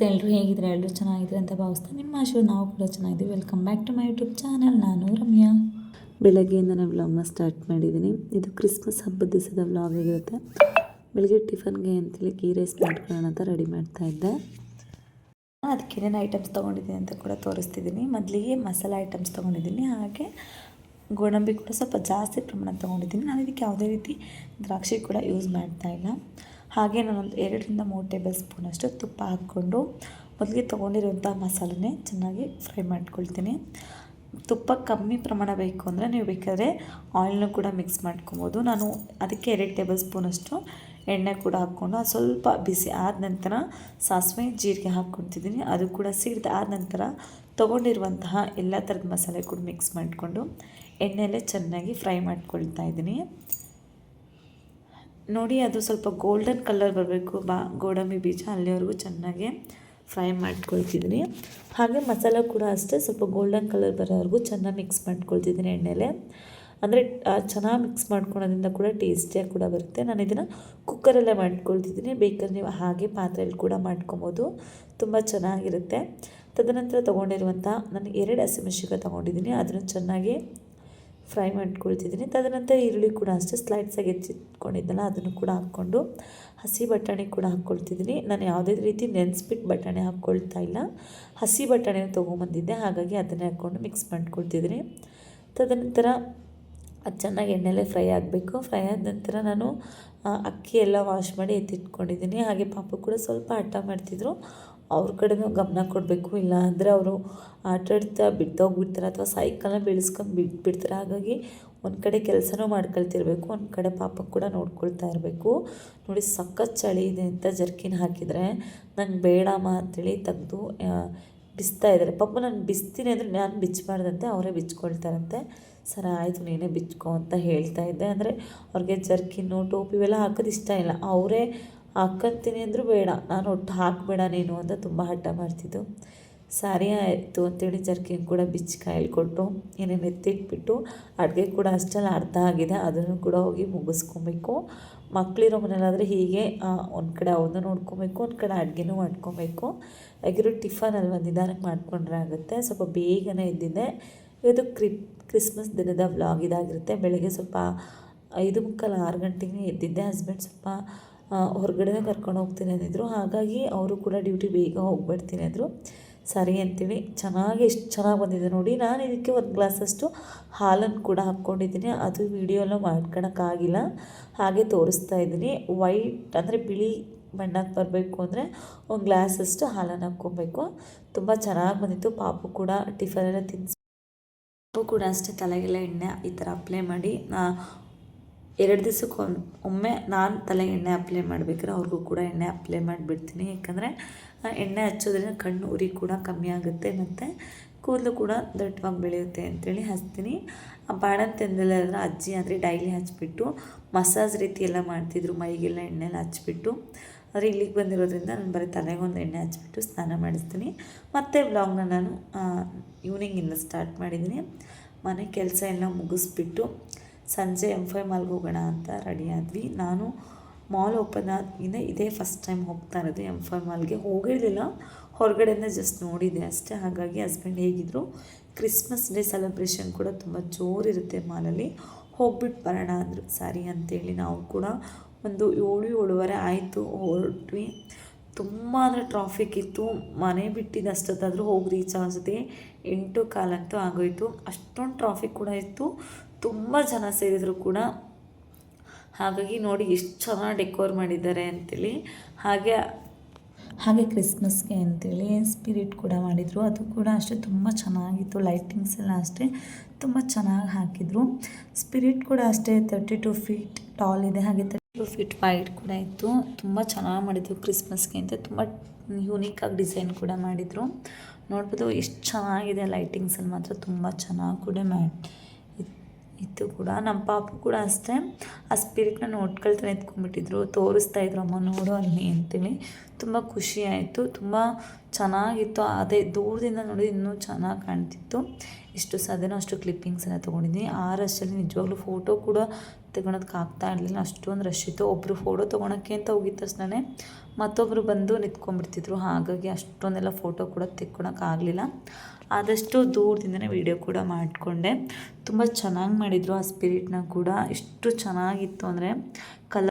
ನಮಸ್ತೆ ಎಲ್ಲರೂ ಹೇಗಿದ್ರೆ ಎಲ್ಲರೂ ಚೆನ್ನಾಗಿದ್ರೆ ಅಂತ ಭಾವಿಸ್ತೀನಿ ನಿಮ್ಮ ಆಶೀರ್ವಾದ ನಾವು ಕೂಡ ಚೆನ್ನಾಗಿದ್ದೀವಿ. Welcome back to my YouTube channel ನಾನು ರಮ್ಯಾ. ಬೆಳಗ್ಗೆಯಿಂದ ನಾನು ವ್ಲಾಗ್ನ ಸ್ಟಾರ್ಟ್ ಮಾಡಿದ್ದೀನಿ. ಇದು ಕ್ರಿಸ್ಮಸ್ ಹಬ್ಬದ ದಿವಸದ ವ್ಲಾಗ್ ಆಗಿರುತ್ತೆ. ಬೆಳಗ್ಗೆ ಟಿಫನ್ಗೆ ಅಂತೇಳಿ ಗೀ ರೈಸ್ ಮಾಡ್ಕೊಳ್ಳೋಣ ಅಂತ ರೆಡಿ ಮಾಡ್ತಾ ಇದ್ದೆ. ಅದಕ್ಕೆ ಏನೇನು ಐಟಮ್ಸ್ ತೊಗೊಂಡಿದ್ದೀನಿ ಅಂತ ಕೂಡ ತೋರಿಸ್ತಿದ್ದೀನಿ. ಮೊದಲಿಗೆ ಮಸಾಲೆ ಐಟಮ್ಸ್ ತೊಗೊಂಡಿದ್ದೀನಿ. ಹಾಗೆ ಗೋಡಂಬಿ ಕೂಡ ಸ್ವಲ್ಪ ಜಾಸ್ತಿ ಪ್ರಮಾಣ ತೊಗೊಂಡಿದ್ದೀನಿ. ನಾನು ಇದಕ್ಕೆ ಯಾವುದೇ ರೀತಿ ದ್ರಾಕ್ಷಿ ಕೂಡ ಯೂಸ್ ಮಾಡ್ತಾ ಇಲ್ಲ. ಹಾಗೆ ನಾನೊಂದು ಎರಡರಿಂದ ಮೂರು ಟೇಬಲ್ ಸ್ಪೂನಷ್ಟು ತುಪ್ಪ ಹಾಕ್ಕೊಂಡು ಮೊದಲಿಗೆ ತೊಗೊಂಡಿರುವಂಥ ಮಸಾಲೆನೇ ಚೆನ್ನಾಗಿ ಫ್ರೈ ಮಾಡ್ಕೊಳ್ತೀನಿ. ತುಪ್ಪ ಕಮ್ಮಿ ಪ್ರಮಾಣ ಬೇಕು ಅಂದರೆ ನೀವು ಬೇಕಾದರೆ ಆಯಿಲ್ನ ಕೂಡ ಮಿಕ್ಸ್ ಮಾಡ್ಕೊಬೋದು. ನಾನು ಅದಕ್ಕೆ ಎರಡು ಟೇಬಲ್ ಸ್ಪೂನಷ್ಟು ಎಣ್ಣೆ ಕೂಡ ಹಾಕ್ಕೊಂಡು ಅದು ಸ್ವಲ್ಪ ಬಿಸಿ ಆದ ನಂತರ ಸಾಸಿವೆ, ಜೀರಿಗೆ ಹಾಕ್ಕೊತಿದ್ದೀನಿ ಅದು ಕೂಡ ಸಿಡಿದ ಆದ ನಂತರ ತೊಗೊಂಡಿರುವಂತಹ ಎಲ್ಲ ಥರದ ಮಸಾಲೆ ಕೂಡ ಮಿಕ್ಸ್ ಮಾಡಿಕೊಂಡು ಎಣ್ಣೆಯಲ್ಲೇ ಚೆನ್ನಾಗಿ ಫ್ರೈ ಮಾಡ್ಕೊಳ್ತಾ ಇದ್ದೀನಿ. ನೋಡಿ, ಅದು ಸ್ವಲ್ಪ ಗೋಲ್ಡನ್ ಕಲರ್ ಬರಬೇಕು. ಬಾ, ಗೋಡಂಬಿ ಬೀಜ ಅಲ್ಲಿವರೆಗೂ ಚೆನ್ನಾಗಿ ಫ್ರೈ ಮಾಡ್ಕೊಳ್ತಿದ್ದೀನಿ. ಹಾಗೆ ಮಸಾಲ ಕೂಡ ಅಷ್ಟೇ, ಸ್ವಲ್ಪ ಗೋಲ್ಡನ್ ಕಲರ್ ಬರೋವರೆಗೂ ಚೆನ್ನಾಗಿ ಮಿಕ್ಸ್ ಮಾಡ್ಕೊಳ್ತಿದ್ದೀನಿ ಎಣ್ಣೆಲೆ. ಅಂದರೆ ಚೆನ್ನಾಗಿ ಮಿಕ್ಸ್ ಮಾಡ್ಕೊಳೋದ್ರಿಂದ ಕೂಡ ಟೇಸ್ಟಿಯಾಗಿ ಕೂಡ ಬರುತ್ತೆ. ನಾನು ಇದನ್ನು ಕುಕ್ಕರಲ್ಲೇ ಮಾಡ್ಕೊಳ್ತಿದ್ದೀನಿ. ಬೇಕಾದ್ರೆ ನೀವು ಹಾಗೆ ಪಾತ್ರೆಯಲ್ಲಿ ಕೂಡ ಮಾಡ್ಕೊಬೋದು. ತುಂಬ ಚೆನ್ನಾಗಿರುತ್ತೆ. ತದನಂತರ ತೊಗೊಂಡಿರುವಂಥ ನಾನು ಎರಡು ಹಸಿಮೆಣ್ಸಿಕಾಯಿ ತೊಗೊಂಡಿದ್ದೀನಿ. ಅದನ್ನು ಚೆನ್ನಾಗಿ ಫ್ರೈ ಮಾಡ್ಕೊಳ್ತಿದ್ದೀನಿ. ತದನಂತರ ಈರುಳ್ಳಿ ಕೂಡ ಅಷ್ಟೇ ಸ್ಲೈಡ್ಸಾಗಿ ಹೆಚ್ಚಿಟ್ಕೊಂಡಿದ್ದಲ್ಲ ಅದನ್ನು ಕೂಡ ಹಾಕ್ಕೊಂಡು ಹಸಿ ಬಟಾಣಿ ಕೂಡ ಹಾಕ್ಕೊಳ್ತಿದ್ದೀನಿ. ನಾನು ಯಾವುದೇ ರೀತಿ ನೆನೆಸ್ಬಿಟ್ಟು ಬಟಾಣಿ ಹಾಕ್ಕೊಳ್ತಾ ಇಲ್ಲ. ಹಸಿ ಬಟಾಣಿನ ತೊಗೊಂಬಂದಿದ್ದೆ, ಹಾಗಾಗಿ ಅದನ್ನೇ ಹಾಕ್ಕೊಂಡು ಮಿಕ್ಸ್ ಮಾಡ್ಕೊಳ್ತಿದ್ದೀನಿ. ತದನಂತರ ಅದು ಚೆನ್ನಾಗಿ ಎಣ್ಣೆಲೆ ಫ್ರೈ ಆಗಬೇಕು. ಫ್ರೈ ಆದ ನಂತರ ನಾನು ಅಕ್ಕಿ ಎಲ್ಲ ವಾಶ್ ಮಾಡಿ ಎತ್ತಿಟ್ಕೊಂಡಿದ್ದೀನಿ. ಹಾಗೆ ಪಾಪು ಕೂಡ ಸ್ವಲ್ಪ ಹಠ ಮಾಡ್ತಿದ್ರು. ಅವ್ರ ಕಡೆನೂ ಗಮನ ಕೊಡಬೇಕು. ಇಲ್ಲ ಅಂದರೆ ಅವರು ಆಟಾಡ್ತಾ ಬಿಟ್ಟೋಗ್ಬಿಡ್ತಾರೆ ಅಥವಾ ಸೈಕಲ್ನ ಬೆಳೆಸ್ಕೊಂಡು ಬಿಟ್ಟು ಬಿಡ್ತಾರೆ. ಹಾಗಾಗಿ ಒಂದು ಕಡೆ ಕೆಲಸನೂ ಮಾಡ್ಕೊಳ್ತಿರ್ಬೇಕು, ಒಂದು ಕಡೆ ಪಾಪ ಕೂಡ ನೋಡ್ಕೊಳ್ತಾ ಇರಬೇಕು. ನೋಡಿ, ಸಖತ್ ಚಳಿ ಇದೆ ಅಂತ ಜರ್ಕಿನ್ ಹಾಕಿದರೆ. ನಂಗೆ ಬೇಡಮ್ಮ ಅಂತೇಳಿ ತೆಗೆದು ಬಿಸ್ತಾ ಇದ್ದಾರೆ. ಪಾಪ ನಾನು ಬಿಸ್ತೀನಿ ಅಂದರೆ ನಾನು ಬಿಚ್ಚಬಾರ್ದಂತೆ ಅವರೇ ಬಿಚ್ಕೊಳ್ತಾರಂತೆ. ಸರ, ಆಯಿತು, ನೀನೇ ಬಿಚ್ಕೊ ಅಂತ ಹೇಳ್ತಾ ಇದ್ದೆ. ಅಂದರೆ ಅವ್ರಿಗೆ ಜರ್ಕಿನ್ನು, ಟೋಪಿ ಇವೆಲ್ಲ ಹಾಕೋದು ಇಷ್ಟ ಇಲ್ಲ. ಅವರೇ ಹಾಕ್ಕಂತೀನಿ ಅಂದರೂ ಬೇಡ, ನಾನು ಒಟ್ಟು ಹಾಕಬೇಡ ನೀನು ಅಂತ ತುಂಬ ಹಠ ಮಾಡ್ತಿದ್ದು. ಸಾರಿ ಆಯಿತು ಅಂತೇಳಿ ಜರ್ಕಿನ್ ಕೂಡ ಬಿಚ್ಚಿ ಕಾಯಲ್ಲಿ ಕೊಟ್ಟು, ಏನೇನು ಎತ್ತಿಟ್ಬಿಟ್ಟು ಅಡುಗೆ ಕೂಡ ಅಷ್ಟೆಲ್ಲ ಅರ್ಧ ಆಗಿದೆ, ಅದನ್ನು ಕೂಡ ಹೋಗಿ ಮುಗಿಸ್ಕೊಬೇಕು. ಮಕ್ಕಳಿರೋ ಮನೇಲಾದರೆ ಹೀಗೆ ಒಂದು ಕಡೆ ಅವನ್ನ ನೋಡ್ಕೊಬೇಕು, ಒಂದು ಕಡೆ ಅಡುಗೆನೂ ಮಾಡ್ಕೊಬೇಕು. ಹಾಗಿರೋ ಟಿಫನ್ ಅಲ್ವ ನಿಧಾನಕ್ಕೆ ಮಾಡ್ಕೊಂಡ್ರೆ ಆಗುತ್ತೆ, ಸ್ವಲ್ಪ ಬೇಗನೆ ಇದ್ದಿದೆ ಇದು ಕ್ರಿಪ್, ಕ್ರಿಸ್ಮಸ್ ದಿನದ ವ್ಲಾಗ್ ಇದಾಗಿರುತ್ತೆ. ಬೆಳಗ್ಗೆ ಸ್ವಲ್ಪ ಐದು ಮುಕ್ಕಾಲು ಆರು ಗಂಟೆಗೆ ಎದ್ದಿದ್ದೆ, ಹಸ್ಬೆಂಡ್ ಸ್ವಲ್ಪ ಹೊರಗಡೆನೇ ಕರ್ಕೊಂಡು ಹೋಗ್ತೀನಿ ಅಂದಿದ್ರು. ಹಾಗಾಗಿ ಅವರು ಕೂಡ ಡ್ಯೂಟಿ ಬೇಗ ಹೋಗ್ಬಿಡ್ತೀನಿ ಅಂದರು. ಸರಿ ಅಂತೀವಿ. ಚೆನ್ನಾಗಿ ಎಷ್ಟು ಚೆನ್ನಾಗಿ ಬಂದಿದೆ ನೋಡಿ. ನಾನು ಇದಕ್ಕೆ ಒಂದು ಗ್ಲಾಸಷ್ಟು ಹಾಲನ್ನು ಕೂಡ ಹಾಕ್ಕೊಂಡಿದ್ದೀನಿ. ಅದು ವೀಡಿಯೋಲ್ಲ ಮಾಡ್ಕೊಳಕ್ಕಾಗಿಲ್ಲ ಹಾಗೆ ತೋರಿಸ್ತಾ ಇದ್ದೀನಿ. ವೈಟ್ ಅಂದರೆ ಬಿಳಿ ಬಣ್ಣಕ್ಕೆ ಬರಬೇಕು ಅಂದರೆ ಒಂದು ಗ್ಲಾಸಷ್ಟು ಹಾಲನ್ನು ಹಾಕ್ಕೊಬೇಕು. ತುಂಬ ಚೆನ್ನಾಗಿ ಬಂದಿತ್ತು. ಪಾಪು ಕೂಡ ಟಿಫನ್ ಎಲ್ಲ ಪಾಪು ಕೂಡ ಅಷ್ಟೇ ತಲೆಗೆಲ್ಲ ಎಣ್ಣೆ ಈ ಥರ ಅಪ್ಲೈ ಮಾಡಿ ಎರಡು ದಿವಸಕ್ಕೆ ಒಮ್ಮೆ ನಾನು ತಲೆ ಎಣ್ಣೆ ಅಪ್ಲೈ ಮಾಡಬೇಕಾದ್ರೆ ಅವ್ರಿಗೂ ಕೂಡ ಎಣ್ಣೆ ಅಪ್ಲೈ ಮಾಡಿಬಿಡ್ತೀನಿ. ಯಾಕಂದರೆ ಎಣ್ಣೆ ಹಚ್ಚೋದ್ರಿಂದ ಕಣ್ಣು ಉರಿ ಕೂಡ ಕಮ್ಮಿ ಆಗುತ್ತೆ ಮತ್ತು ಕೂದಲು ಕೂಡ ದಟ್ಟವಾಗಿ ಬೆಳೆಯುತ್ತೆ ಅಂತೇಳಿ ಹಚ್ತೀನಿ. ಆ ಬಾಣಂತಿಂದೆಲ್ಲ ಅಜ್ಜಿ ಅಂದರೆ ಡೈಲಿ ಹಚ್ಬಿಟ್ಟು, ಮಸಾಜ್ ರೀತಿ ಎಲ್ಲ ಮಾಡ್ತಿದ್ರು ಮೈಗೆಲ್ಲ ಎಣ್ಣೆಲ್ಲ ಹಚ್ಬಿಟ್ಟು. ಆದರೆ ಇಲ್ಲಿಗೆ ಬಂದಿರೋದ್ರಿಂದ ನಾನು ಬರೀ ತಲೆಗೊಂದು ಎಣ್ಣೆ ಹಚ್ಬಿಟ್ಟು ಸ್ನಾನ ಮಾಡಿಸ್ತೀನಿ. ಮತ್ತು ವ್ಲಾಗ್ನ ನಾನು ಈವ್ನಿಂಗಿಂದ ಸ್ಟಾರ್ಟ್ ಮಾಡಿದ್ದೀನಿ. ಮನೆ ಕೆಲಸ ಎಲ್ಲ ಮುಗಿಸ್ಬಿಟ್ಟು ಸಂಜೆ ಎಂ ಫೈ ಮಾಲ್ಗೆ ಹೋಗೋಣ ಅಂತ ರೆಡಿ ಆದ್ವಿ. ನಾನು ಮಾಲ್ ಓಪನ್ ಆದ್ಮೇಲೆ ಇದೇ ಫಸ್ಟ್ ಟೈಮ್ ಹೋಗ್ತಾ ಇರೋದು ಎಂ ಫೈ ಮಾಲ್ಗೆ ಹೋಗಿರಲಿಲ್ಲ. ಹೊರಗಡೆಯಿಂದ ಜಸ್ಟ್ ನೋಡಿದೆ ಅಷ್ಟೇ. ಹಾಗಾಗಿ ಹಸ್ಬೆಂಡ್ ಹೇಗಿದ್ರು ಕ್ರಿಸ್ಮಸ್ ಡೇ ಸೆಲೆಬ್ರೇಷನ್ ಕೂಡ ತುಂಬ ಜೋರಿರುತ್ತೆ ಮಾಲಲ್ಲಿ ಹೋಗ್ಬಿಟ್ಟು ಬರೋಣ ಅಂದರು. ಸರಿ ಅಂತೇಳಿ ನಾವು ಕೂಡ ಒಂದು ಏಳು, ಏಳುವರೆ ಆಯಿತು. ಹೊರಟ್ವಿ. ತುಂಬ ಅಂದರೆ ಟ್ರಾಫಿಕ್ ಇತ್ತು. ಮನೆ ಬಿಟ್ಟಿದ್ದು ಅಷ್ಟೊತ್ತಾದರೂ ಹೋಗಿ ರೀಚ್ ಅನಿಸುತ್ತೆ. ಎಂಟು ಕಾಲಂತೂ ಆಗೋಯಿತು. ಅಷ್ಟೊಂದು ಟ್ರಾಫಿಕ್ ಕೂಡ ಇತ್ತು. ತುಂಬ ಜನ ಸೇರಿದರು ಕೂಡ. ಹಾಗಾಗಿ ನೋಡಿ ಎಷ್ಟು ಚೆನ್ನಾಗಿ ಡೆಕೋರ್ ಮಾಡಿದ್ದಾರೆ ಅಂತೇಳಿ. ಹಾಗೆ ಹಾಗೆ ಕ್ರಿಸ್ಮಸ್ಗೆ ಅಂತೇಳಿ ಸ್ಪಿರಿಟ್ ಕೂಡ ಮಾಡಿದರು. ಅದು ಕೂಡ ಅಷ್ಟೇ ತುಂಬ ಚೆನ್ನಾಗಿತ್ತು. ಲೈಟಿಂಗ್ಸ್ ಎಲ್ಲ ಅಷ್ಟೇ ತುಂಬ ಚೆನ್ನಾಗಿ ಹಾಕಿದರು. ಸ್ಪಿರಿಟ್ ಕೂಡ ಅಷ್ಟೇ ತರ್ಟಿ ಟು ಫೀಟ್ ಟಾಲ್ ಇದೆ. ಹಾಗೆ ತರ್ಟಿ ಟು ಫೀಟ್ ವೈಡ್ ಕೂಡ ಇತ್ತು. ತುಂಬ ಚೆನ್ನಾಗಿ ಮಾಡಿದ್ರು ಕ್ರಿಸ್ಮಸ್ಗೆ ಅಂತ. ತುಂಬ ಯೂನಿಕಾಗಿ ಡಿಸೈನ್ ಕೂಡ ಮಾಡಿದರು. ನೋಡ್ಬೋದು ಎಷ್ಟು ಚೆನ್ನಾಗಿದೆ ಲೈಟಿಂಗ್ಸಲ್ಲಿ ಮಾತ್ರ. ತುಂಬ ಚೆನ್ನಾಗಿ ಕೂಡ ಮಾಡಿ ಇತ್ತು ಕೂಡ. ನಮ್ಮ ಪಾಪು ಕೂಡ ಅಷ್ಟೇ. ಆ ಸ್ಪಿರಿಟ್ನ ನೋಡ್ಕೊಳ್ತಾನೆ ಎತ್ಕೊಂಡ್ಬಿಟ್ಟಿದ್ರು ತೋರಿಸ್ತಾ ಇದ್ರು, ಅಮ್ಮ, ನೋಡು ಅಲ್ಲಿ ಅಂತೇಳಿ. ತುಂಬ ಖುಷಿ ಆಯಿತು. ತುಂಬ ಚೆನ್ನಾಗಿತ್ತು. ಅದೇ ದೂರದಿಂದ ನೋಡಿ ಇನ್ನೂ ಚೆನ್ನಾಗಿ ಕಾಣ್ತಿತ್ತು. ಎಷ್ಟು ಸಾಧ್ಯನೋ ಅಷ್ಟು ಕ್ಲಿಪ್ಪಿಂಗ್ಸ್ ಎಲ್ಲ ತೊಗೊಂಡಿದ್ದೀನಿ. ಆ ರಷ್ಟಲ್ಲಿ ನಿಜವಾಗ್ಲೂ ಫೋಟೋ ಕೂಡ ತಗೊಳೋದಕ್ಕೆ ಆಗ್ತಾ ಇರಲಿಲ್ಲ. ಅಷ್ಟೊಂದು ರಶ್ ಇತ್ತು. ಒಬ್ಬರು ಫೋಟೋ ತೊಗೊಳಕ್ಕೆ ಅಂತ ಹೋಗಿದ್ದ ತಕ್ಷಣ ಮತ್ತೊಬ್ಬರು ಬಂದು ನಿಂತ್ಕೊಂಡ್ಬಿಡ್ತಿದ್ರು. ಹಾಗಾಗಿ ಅಷ್ಟೊಂದೆಲ್ಲ ಫೋಟೋ ಕೂಡ ತೆಕ್ಕೊಳಕ್ಕಾಗಲಿಲ್ಲ ಆದಷ್ಟು ದೂರದಿಂದನೇ ವೀಡಿಯೋ ಕೂಡ ಮಾಡಿಕೊಂಡೆ. ತುಂಬ ಚೆನ್ನಾಗಿ ಮಾಡಿದರು ಆ ಸ್ಪಿರಿಟ್ನ ಕೂಡ. ಎಷ್ಟು ಚೆನ್ನಾಗಿತ್ತು ಅಂದರೆ ಕಲರ್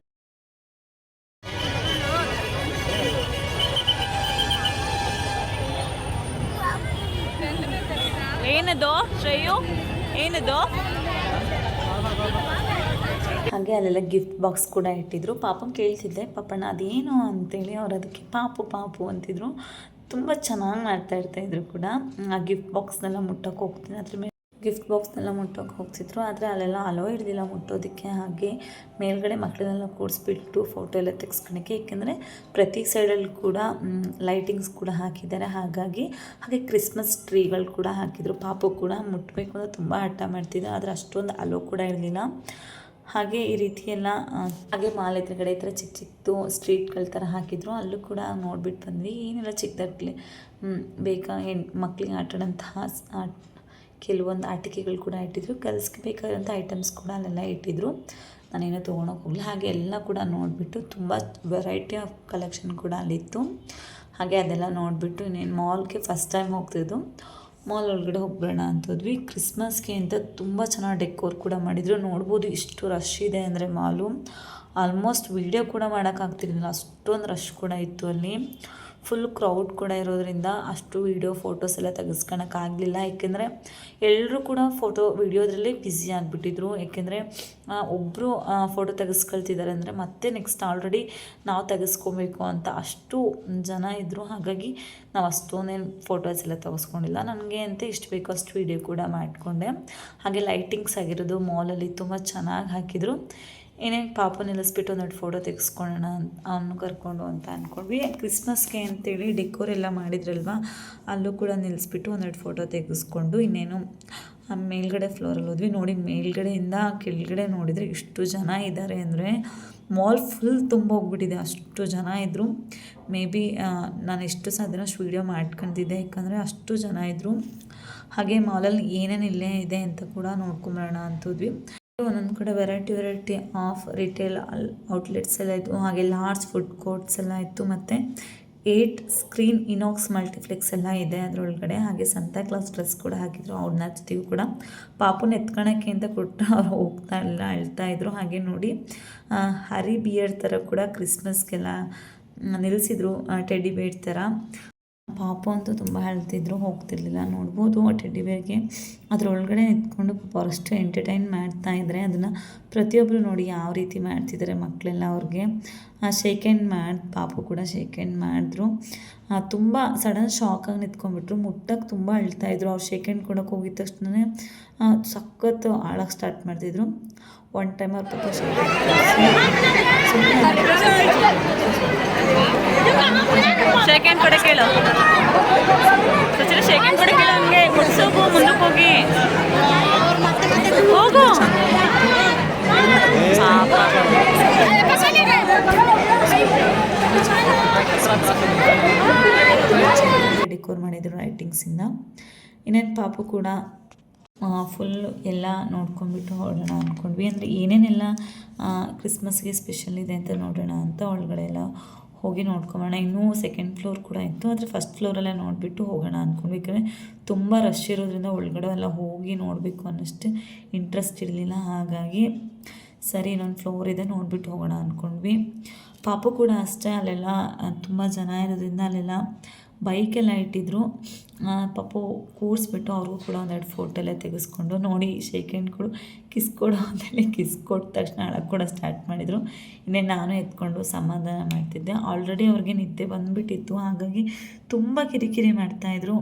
ಏನದು ಶ್ರೇಯು? ಏನದು? ಹಾಗೆ ಅಲ್ಲೆಲ್ಲ ಗಿಫ್ಟ್ ಬಾಕ್ಸ್ ಕೂಡ ಇಟ್ಟಿದ್ರು. ಪಾಪನ್ ಕೇಳ್ತಿದ್ದೆ, ಪಾಪಣ್ಣ, ಅದೇನು ಅಂತೇಳಿ ಅವ್ರು ಅದಕ್ಕೆ ಪಾಪು ಪಾಪು ಅಂತಿದ್ರು. ತುಂಬ ಚೆನ್ನಾಗಿ ಮಾಡ್ತಾ ಇರ್ತಾಯಿದ್ರು ಕೂಡ. ಆ ಗಿಫ್ಟ್ ಬಾಕ್ಸ್ನೆಲ್ಲ ಮುಟ್ಟಕ್ಕೆ ಹೋಗ್ತೀನಿ. ಅದ್ರ ಮೇಲೆ ಗಿಫ್ಟ್ ಬಾಕ್ಸ್ನೆಲ್ಲ ಮುಟ್ಟೋಕೆ ಹೋಗ್ತಿದ್ರು. ಆದರೆ ಅಲ್ಲೆಲ್ಲ ಅಲೋ ಇರಲಿಲ್ಲ ಮುಟ್ಟೋದಕ್ಕೆ. ಹಾಗೆ ಮೇಲ್ಗಡೆ ಮಕ್ಕಳನ್ನೆಲ್ಲ ಕೂಡಿಸ್ಬಿಟ್ಟು ಫೋಟೋ ಎಲ್ಲ ತೆಗೆಸ್ಕೊಳಕ್ಕೆ. ಏಕೆಂದರೆ ಪ್ರತಿ ಸೈಡಲ್ಲಿ ಕೂಡ ಲೈಟಿಂಗ್ಸ್ ಕೂಡ ಹಾಕಿದ್ದಾರೆ. ಹಾಗಾಗಿ ಹಾಗೆ ಕ್ರಿಸ್ಮಸ್ ಟ್ರೀಗಳು ಕೂಡ ಹಾಕಿದರು. ಪಾಪು ಕೂಡ ಮುಟ್ಟಬೇಕು ಅಂತ ತುಂಬ ಹಠ ಮಾಡ್ತಿದ್ದೆ. ಆದರೆ ಅಷ್ಟೊಂದು ಅಲೋ ಕೂಡ ಇರಲಿಲ್ಲ. ಹಾಗೆ ಈ ರೀತಿ ಎಲ್ಲ ಹಾಗೆ ಮಾಲ್ ಎದುರುಗಡೆ ಈ ಥರ ಚಿಕ್ಕ ಚಿಕ್ಕದು ಸ್ಟ್ರೀಟ್ಗಳ ಥರ ಹಾಕಿದ್ರು. ಅಲ್ಲೂ ಕೂಡ ನೋಡ್ಬಿಟ್ಟು ಬಂದ್ವಿ. ಏನೆಲ್ಲ, ಚಿಕ್ಕದಾಗಲಿ. ಬೇಕಾ ಹೆಣ್ ಮಕ್ಕಳಿಗೆ ಆಟಾಡೋಂತಹ ಕೆಲವೊಂದು ಆಟಿಕೆಗಳು ಕೂಡ ಇಟ್ಟಿದ್ರು. ಕಲ್ಸ್ಗೆ ಬೇಕಾದಂಥ ಐಟಮ್ಸ್ ಕೂಡ ಅಲ್ಲೆಲ್ಲ ಇಟ್ಟಿದ್ರು. ನಾನೇನೋ ತೊಗೊಳಕ್ಕೆ ಹೋಗಲಿ ಹಾಗೆ ಎಲ್ಲ ಕೂಡ ನೋಡಿಬಿಟ್ಟು ತುಂಬ ವೆರೈಟಿ ಆಫ್ ಕಲೆಕ್ಷನ್ ಕೂಡ ಅಲ್ಲಿತ್ತು. ಹಾಗೆ ಅದೆಲ್ಲ ನೋಡಿಬಿಟ್ಟು ಇನ್ನೇನು ಮಾಲ್ಗೆ ಫಸ್ಟ್ ಟೈಮ್ ಹೋಗ್ತಿದ್ದು. ಮಾಲ್ ಒಳಗಡೆ ಹೋಗ್ಬಿಡೋಣ ಅಂತ ಹೋದ್ವಿ. ಕ್ರಿಸ್ಮಸ್ಗೆ ಅಂತ ತುಂಬ ಚೆನ್ನಾಗಿ ಡೆಕೋರ್ ಕೂಡ ಮಾಡಿದರು. ನೋಡ್ಬೋದು ಇಷ್ಟು ರಶ್ ಇದೆ ಅಂದರೆ ಮಾಲು. ಆಲ್ಮೋಸ್ಟ್ ವೀಡಿಯೋ ಕೂಡ ಮಾಡೋಕ್ಕಾಗ್ತಿರ್ಲಿಲ್ಲ ಅಷ್ಟೊಂದು ರಶ್ ಕೂಡ ಇತ್ತು ಅಲ್ಲಿ. ಫುಲ್ ಕ್ರೌಡ್ ಕೂಡ ಇರೋದ್ರಿಂದ ಅಷ್ಟು ವೀಡಿಯೋ ಫೋಟೋಸ್ ಎಲ್ಲ ತೆಗೆಸ್ಕೊಳಕ್ಕಾಗಲಿಲ್ಲ ಏಕೆಂದರೆ ಎಲ್ಲರೂ ಕೂಡ ಫೋಟೋ ವೀಡಿಯೋದ್ರಲ್ಲೇ ಬ್ಯುಸಿ ಆಗಿಬಿಟ್ಟಿದ್ರು. ಏಕೆಂದರೆ ಒಬ್ಬರು ಫೋಟೋ ತೆಗೆಸ್ಕೊಳ್ತಿದ್ದಾರೆ ಅಂದರೆ ಮತ್ತೆ ನೆಕ್ಸ್ಟ್ ಆಲ್ರೆಡಿ ನಾವು ತೆಗೆಸ್ಕೊಬೇಕು ಅಂತ ಅಷ್ಟು ಜನ ಇದ್ದರು ಹಾಗಾಗಿ ನಾವು ಅಷ್ಟೊಂದೇನು ಫೋಟೋಸ್ ಎಲ್ಲ ತೆಗೆಸ್ಕೊಂಡಿಲ್ಲ. ನನಗೆ ಅಂತ ಇಷ್ಟು ಬೇಕೋ ಅಷ್ಟು ವೀಡಿಯೋ ಕೂಡ ಮಾಡಿಕೊಂಡೆ. ಹಾಗೆ ಲೈಟಿಂಗ್ಸ್ ಆಗಿರೋದು ಮಾಲಲ್ಲಿ ತುಂಬ ಚೆನ್ನಾಗಿ ಹಾಕಿದರು. ಏನೇನು ಪಾಪ ನಿಲ್ಲಿಸ್ಬಿಟ್ಟು ಒಂದೆರಡು ಫೋಟೋ ತೆಗೆಸ್ಕೊಳ್ಳೋಣ ಅವನು ಕರ್ಕೊಂಡು ಅಂತ ಅಂದ್ಕೊಂಡ್ವಿ ಕ್ರಿಸ್ಮಸ್ಗೆ ಅಂತೇಳಿ ಡೆಕೋರ್ ಎಲ್ಲ ಮಾಡಿದ್ರಲ್ವ, ಅಲ್ಲೂ ಕೂಡ ನಿಲ್ಲಿಸ್ಬಿಟ್ಟು ಒಂದೆರಡು ಫೋಟೋ ತೆಗೆಸ್ಕೊಂಡು ಇನ್ನೇನು ಮೇಲ್ಗಡೆ ಫ್ಲೋರಲ್ಲಿ ಹೋದ್ವಿ. ನೋಡಿ, ಮೇಲ್ಗಡೆಯಿಂದ ಕೆಳಗಡೆ ನೋಡಿದರೆ ಎಷ್ಟು ಜನ ಇದ್ದಾರೆ ಅಂದರೆ ಮಾಲ್ ಫುಲ್ ತುಂಬ ಹೋಗ್ಬಿಟ್ಟಿದೆ. ಅಷ್ಟು ಜನ ಇದ್ದರು ಮೇ ಬಿ ನಾನು ಎಷ್ಟು ಅಷ್ಟು ವೀಡಿಯೋ ಮಾಡ್ಕೊಂಡಿದ್ದೆ. ಯಾಕಂದರೆ ಅಷ್ಟು ಜನ ಇದ್ದರು ಹಾಗೆ ಮಾಲಲ್ಲಿ ಏನೇನು ಇಲ್ಲೇ ಇದೆ ಅಂತ ಕೂಡ ನೋಡ್ಕೊಂಬರೋಣ ಅಂತೋದ್ವಿ ಒಂದೊಂದು ಕಡೆ variety variety of retail outlets ಎಲ್ಲ ಇತ್ತು ಹಾಗೆ ಲಾರ್ಜ್ ಫುಡ್ ಕೋರ್ಟ್ಸ್ ಎಲ್ಲ ಇತ್ತು. ಮತ್ತು ಏಟ್ ಸ್ಕ್ರೀನ್ ಇನಾಕ್ಸ್ ಮಲ್ಟಿಪ್ಲೆಕ್ಸ್ ಎಲ್ಲ ಇದೆ ಅದರೊಳಗಡೆ. ಹಾಗೆ ಸಂತಾ ಕ್ಲಾಸ್ ಡ್ರೆಸ್ ಕೂಡ ಹಾಕಿದ್ರು. ಅವ್ರನ್ನ ಜೊತೆಗೂ ಕೂಡ. ಪಾಪುನ ಎತ್ಕೊಳಕ್ಕೆ ಅಂತ ಕೊಟ್ಟು ಅವ್ರು ಹೋಗ್ತಾ ಇಲ್ಲ ಅಳ್ತಾ ಇದ್ರು. ಹಾಗೆ ನೋಡಿ ಹರಿ ಬಿಯರ್ ಥರ ಕೂಡ ಕ್ರಿಸ್ಮಸ್ಗೆಲ್ಲ ನಿಲ್ಲಿಸಿದ್ರು ಟೆಡಿ ಬೇಡ್ ಥರ ಪಾಪು ಅಂತೂ ತುಂಬ ಅಳ್ತಿದ್ರು, ಹೋಗ್ತಿರ್ಲಿಲ್ಲ. ನೋಡ್ಬೋದು ಆ ಟೆಡ್ಡಿ ಬೇರ್ಗೆ ಅದರೊಳಗಡೆ ನಿಂತ್ಕೊಂಡು ಪಾಪ ಅವರಷ್ಟು ಎಂಟರ್ಟೈನ್ ಮಾಡ್ತಾ ಇದ್ದಾರೆ ಅದನ್ನು ಪ್ರತಿಯೊಬ್ಬರು ನೋಡಿ ಯಾವ ರೀತಿ ಮಾಡ್ತಿದ್ದಾರೆ ಮಕ್ಕಳೆಲ್ಲ ಅವ್ರಿಗೆ. ಶೇಕ್ ಹ್ಯಾಂಡ್ ಮಾಡಿ ಪಾಪು ಕೂಡ ಶೇಕ್ ಹ್ಯಾಂಡ್ ಮಾಡಿದ್ರು. ತುಂಬ ಸಡನ್ ಶಾಕಾಗಿ ನಿಂತ್ಕೊಂಡ್ಬಿಟ್ರು. ಮುಟ್ಟಕ್ಕೆ ತುಂಬ ಅಳ್ತಾ ಇದ್ರು. ಅವ್ರು ಶೇಕ್ ಹ್ಯಾಂಡ್ ಕೊಡೋಕೆ ಹೋಗಿದ ತಕ್ಷಣ ಸಖತ್ತು ಆಳಕ್ಕೆ ಸ್ಟಾರ್ಟ್ ಮಾಡ್ತಿದ್ರು. ಒನ್ ಟೈಮ್ ಅವ್ರ ಪಾಪ ಶೇಕ್ ಸೆಕೆಂಡ್ ಕೊಡೆ ಕೇಳು ಸಚಿರ ಶೇಕ್ ಹ್ಯಾಂಡ್ ಕೊಡೆ ಕೇಳು ಹಂಗೆ ಮುಟ್ಸೋಗು ಮುಂದಕ್ಕೆ ಹೋಗಿ ಹೋಗು. ಡೆಕೋರ್ ಮಾಡಿದ್ರು ರೈಟಿಂಗ್ಸಿಂದ ಇನ್ನೇನು ಪಾಪು ಕೂಡ ಫುಲ್ ಎಲ್ಲ ನೋಡ್ಕೊಂಡ್ಬಿಟ್ಟು ಹೊರಡೋಣ ಅಂದ್ಕೊಂಡ್ವಿ ಅಂದರೆ ಏನೇನೆಲ್ಲ ಕ್ರಿಸ್ಮಸ್ಗೆ ಸ್ಪೆಷಲ್ ಇದೆ ಅಂತ ನೋಡೋಣ ಅಂತ ಒಳಗಡೆ ಎಲ್ಲ ಹೋಗಿ ನೋಡ್ಕೊಂಬೋಣ ಇನ್ನೂ ಸೆಕೆಂಡ್ ಫ್ಲೋರ್ ಕೂಡ ಇತ್ತು. ಆದರೆ ಫಸ್ಟ್ ಫ್ಲೋರಲ್ಲೇ ನೋಡಿಬಿಟ್ಟು ಹೋಗೋಣ ಅಂದ್ಕೊಂಡ್ವಿ ಯಾಕಂದರೆ ತುಂಬ ರಶ್ ಇರೋದ್ರಿಂದ ಒಳಗಡೆ ಎಲ್ಲ ಹೋಗಿ ನೋಡಬೇಕು ಅನ್ನೋಷ್ಟು ಇಂಟ್ರೆಸ್ಟ್ ಇರಲಿಲ್ಲ. ಹಾಗಾಗಿ ಸರಿ, ಇನ್ನೊಂದು ಫ್ಲೋರ್ ಇದೆ, ನೋಡಿಬಿಟ್ಟು ಹೋಗೋಣ ಅಂದ್ಕೊಂಡ್ವಿ ಪಾಪು ಕೂಡ ಅಷ್ಟೇ ಅಲ್ಲೆಲ್ಲ, ತುಂಬ ಜನ ಇರೋದ್ರಿಂದ ಅಲ್ಲೆಲ್ಲ ಬೈಕೆಲ್ಲ ಇಟ್ಟಿದ್ರು. ಪಾಪ ಕೂರಿಸ್ಬಿಟ್ಟು ಅವ್ರಿಗೂ ಕೂಡ ಒಂದೆರಡು ಫೋಟೋ ಎಲ್ಲ ತೆಗೆಸ್ಕೊಂಡು ನೋಡಿ ಶೇಕ್ ಹ್ಯಾಂಡ್ ಕೊಡು ಕಿಸ್ ಕೊಡು ಅಂತೇಳಿ ಕಿಸ್ ಕೊಟ್ಟ ತಕ್ಷಣ ಅಳಕ್ಕೆ ಕೂಡ ಸ್ಟಾರ್ಟ್ ಮಾಡಿದರು. ಇನ್ನೇ ನಾನು ಎತ್ಕೊಂಡು ಸಮಾಧಾನ ಮಾಡ್ತಿದ್ದೆ. ಆಲ್ರೆಡಿ ಅವ್ರಿಗೆ ನಿದ್ದೆ ಬಂದುಬಿಟ್ಟಿತ್ತು. ಹಾಗಾಗಿ ತುಂಬ ಕಿರಿಕಿರಿ ಮಾಡ್ತಾಯಿದ್ರು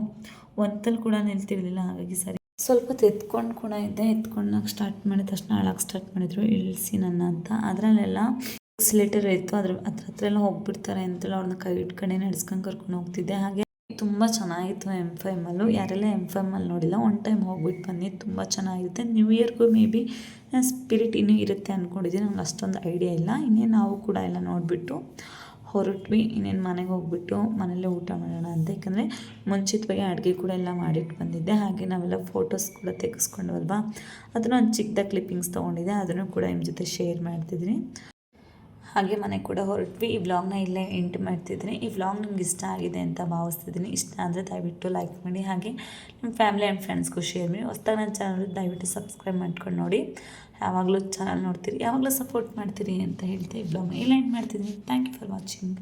ಒಂತಲ್ಲಿ ಕೂಡ ನಿಲ್ತಿರಲಿಲ್ಲ. ಹಾಗಾಗಿ ಸರಿ. ಸ್ವಲ್ಪ ಎತ್ಕೊಂಡು ಕೂಡ ಇದ್ದೆ. ಎತ್ಕೊಂಡಾಗ ಸ್ಟಾರ್ಟ್ ಮಾಡಿದ ತಕ್ಷಣ ಅಳಕ್ಕೆ ಸ್ಟಾರ್ಟ್ ಮಾಡಿದ್ರು. ಇಳಿಸಿ ನನ್ನ ಅಂತ. ಅದರಲ್ಲೆಲ್ಲ ಸಿಲೇಟರ್ ಇತ್ತು, ಅದ್ರ ಅದ್ರ ಹತ್ರ ಎಲ್ಲ ಹೋಗ್ಬಿಡ್ತಾರೆ ಅಂತೇಳಿ ಅವ್ರನ್ನ ಕೈ ಇಟ್ಕೊಂಡೆ ನಡೆಸ್ಕೊಂಡು ಕರ್ಕೊಂಡು ಹೋಗ್ತಿದ್ದೆ. ಹಾಗೆ ತುಂಬ ಚೆನ್ನಾಗಿತ್ತು ಎಂ ಫೈಮಲ್ಲು ಯಾರೆಲ್ಲ ಎಂ ಫೈಮಲ್ಲಿ ನೋಡಿಲ್ಲ ಒನ್ ಟೈಮ್ ಹೋಗ್ಬಿಟ್ಟು ಬನ್ನಿ, ತುಂಬ ಚೆನ್ನಾಗಿರುತ್ತೆ. ನ್ಯೂ ಇಯರ್ಗೂ ಮೇ ಬಿ ಸ್ಪಿರಿಟ್ ಇನ್ನೂ ಇರುತ್ತೆ ಅಂದ್ಕೊಂಡಿದ್ದೆ ನಂಗೆ ಅಷ್ಟೊಂದು ಐಡಿಯಾ ಇಲ್ಲ. ಇನ್ನೇನು ನಾವು ಕೂಡ ಎಲ್ಲ ನೋಡಿಬಿಟ್ಟು ಹೊರಟ್ವಿ, ಇನ್ನೇನು ಮನೆಗೆ ಹೋಗ್ಬಿಟ್ಟು ಮನೇಲೇ ಊಟ ಮಾಡೋಣ ಅಂತ. ಯಾಕಂದರೆ ಮುಂಚಿತವಾಗಿ ಅಡುಗೆ ಕೂಡ ಎಲ್ಲ ಮಾಡಿಟ್ಟು ಬಂದಿದ್ದೆ. ಹಾಗೆ ನಾವೆಲ್ಲ ಫೋಟೋಸ್ ಕೂಡ ತೆಗೆಸ್ಕೊಂಡ್ವಲ್ವಾ? ಅದನ್ನು ಒಂದು ಚಿಕ್ಕದ ಕ್ಲಿಪ್ಪಿಂಗ್ಸ್ ತೊಗೊಂಡಿದ್ದೆ, ಅದನ್ನು ಕೂಡ ನಿಮ್ಮ ಜೊತೆ ಶೇರ್ ಮಾಡ್ತಿದ್ದೀನಿ. ಹಾಗೆ ಮನೆ ಕೂಡ ಹೊರಟ್ವಿ. ಈ ವ್ಲಾಗ್ನ ಇಲ್ಲೇ ಎಂಟ್ ಮಾಡ್ತಿದ್ದೀನಿ. ಈ ವ್ಲಾಗ್ ನಿಮ್ಗೆ ಇಷ್ಟ ಆಗಿದೆ ಅಂತ ಭಾವಿಸ್ತಿದ್ದೀನಿ. ಇಷ್ಟ ಅಂದರೆ ದಯವಿಟ್ಟು ಲೈಕ್ ಮಾಡಿ. ಹಾಗೆ ನಿಮ್ಮ ಫ್ಯಾಮಿಲಿ ಆ್ಯಂಡ್ ಫ್ರೆಂಡ್ಸ್ಗೂ ಶೇರ್ ಮಾಡಿ. ಹೊಸ್ದಾಗಿ ನನ್ನ ಚಾನಲ್ ದಯವಿಟ್ಟು ಸಬ್ಸ್ಕ್ರೈಬ್ ಮಾಡ್ಕೊಂಡು ನೋಡಿ. ಯಾವಾಗಲೂ ಚಾನಲ್ ನೋಡ್ತೀರಿ, ಯಾವಾಗಲೂ ಸಪೋರ್ಟ್ ಮಾಡ್ತೀರಿ ಅಂತ ಹೇಳ್ತಾ ಈ ವ್ಲಾಗ್ನ ಇಲ್ಲ ಎಂಡ್ ಮಾಡ್ತಿದ್ದೀನಿ. Thank you for watching